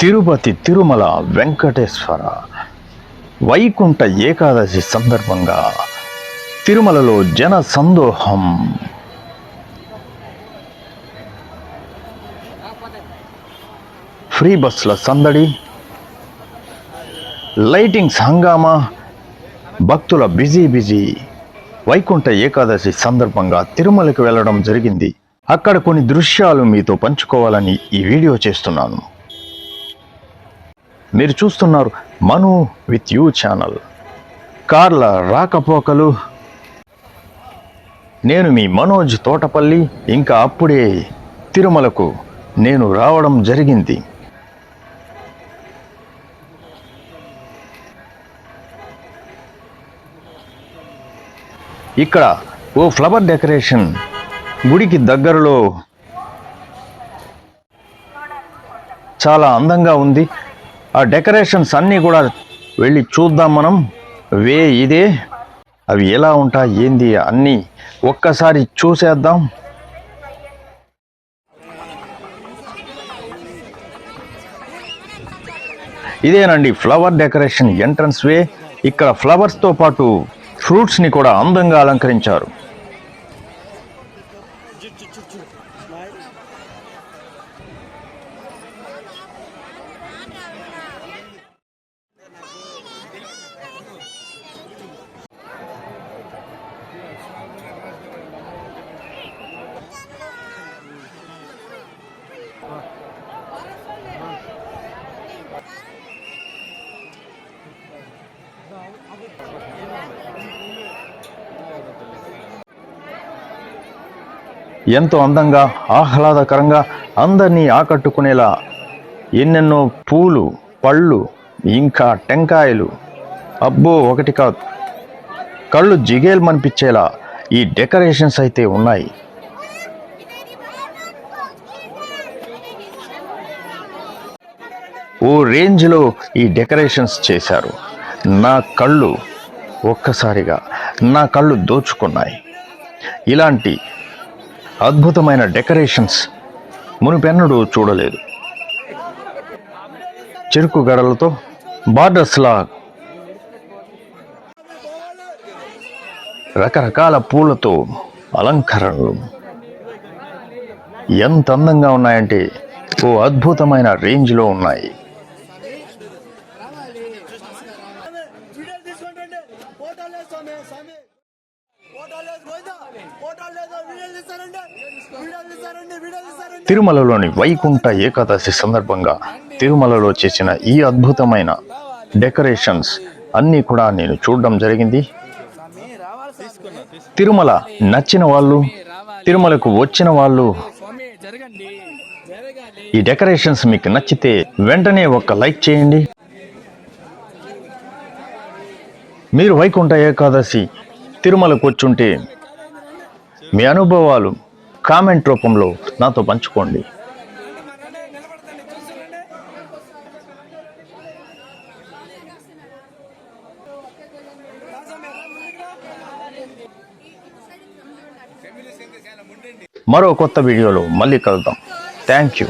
తిరుపతి తిరుమల వెంకటేశ్వర వైకుంఠ ఏకాదశి సందర్భంగా తిరుమలలో జన సందోహం. ఫ్రీ బస్సుల సందడి లైటింగ్స్ హంగామా భక్తుల బిజీ బిజీ. వైకుంఠ ఏకాదశి సందర్భంగా తిరుమలకి వెళ్ళడం జరిగింది. అక్కడ కొన్ని దృశ్యాలు మీతో పంచుకోవాలని ఈ వీడియో చేస్తున్నాను. మీరు చూస్తున్నారు మను విత్ యూ ఛానల్. కార్ల రాకపోకలు. నేను మీ మనోజ్ తోటపల్లి ఇంకా అప్పుడే తిరుమలకు నేను రావడం జరిగింది. ఇక్కడ ఓ ఫ్లవర్ డెకరేషన్ గుడికి దగ్గరలో చాలా అందంగా ఉంది. ఆ డెకరేషన్స్ అన్నీ కూడా వెళ్ళి చూద్దాం మనం. వే ఇదే. అవి ఎలా ఉంటాయి ఏంది అన్నీ ఒక్కసారి చూసేద్దాం. ఇదేనండి ఫ్లవర్ డెకరేషన్ ఎంట్రన్స్ వే. ఇక్కడ ఫ్లవర్స్తో పాటు ఫ్రూట్స్ని కూడా అందంగా అలంకరించారు. ఎంతో అందంగా ఆహ్లాదకరంగా అందరినీ ఆకట్టుకునేలా ఎన్నెన్నో పూలు పళ్ళు ఇంకా టెంకాయలు. అబ్బో ఒకటి కాదు. కళ్ళు జిగేల్మనిపించేలా ఈ డెకరేషన్స్ అయితే ఉన్నాయి. ఓ రేంజ్లో ఈ డెకరేషన్స్ చేశారు. నా కళ్ళు ఒక్కసారిగా నా కళ్ళు దోచుకున్నాయి. ఇలాంటి అద్భుతమైన డెకరేషన్స్. మునిపెన్నడూ చూడలేదు. చెరుకు గడలతో బార్డర్స్లా రకరకాల పూలతో అలంకరణలు. ఎంత అందంగా ఉన్నాయంటే ఓ అద్భుతమైన రేంజ్లో ఉన్నాయి. తిరుమలలోని వైకుంఠ ఏకాదశి సందర్భంగా తిరుమలలో చేసిన ఈ అద్భుతమైన డెకరేషన్స్ అన్నీ కూడా నేను చూడడం జరిగింది. తిరుమల నచ్చిన వాళ్ళు తిరుమలకు వచ్చిన వాళ్ళు ఈ డెకరేషన్స్ మీకు నచ్చితే వెంటనే ఒక లైక్ చేయండి. మీరు వైకుంఠ ఏకాదశి తిరుమలకు వచ్చుంటే మీ అనుభవాలు కామెంట్ రూపంలో నాతో పంచుకోండి. మరో కొత్త వీడియోలో మళ్ళీ కలుద్దాం. Thank you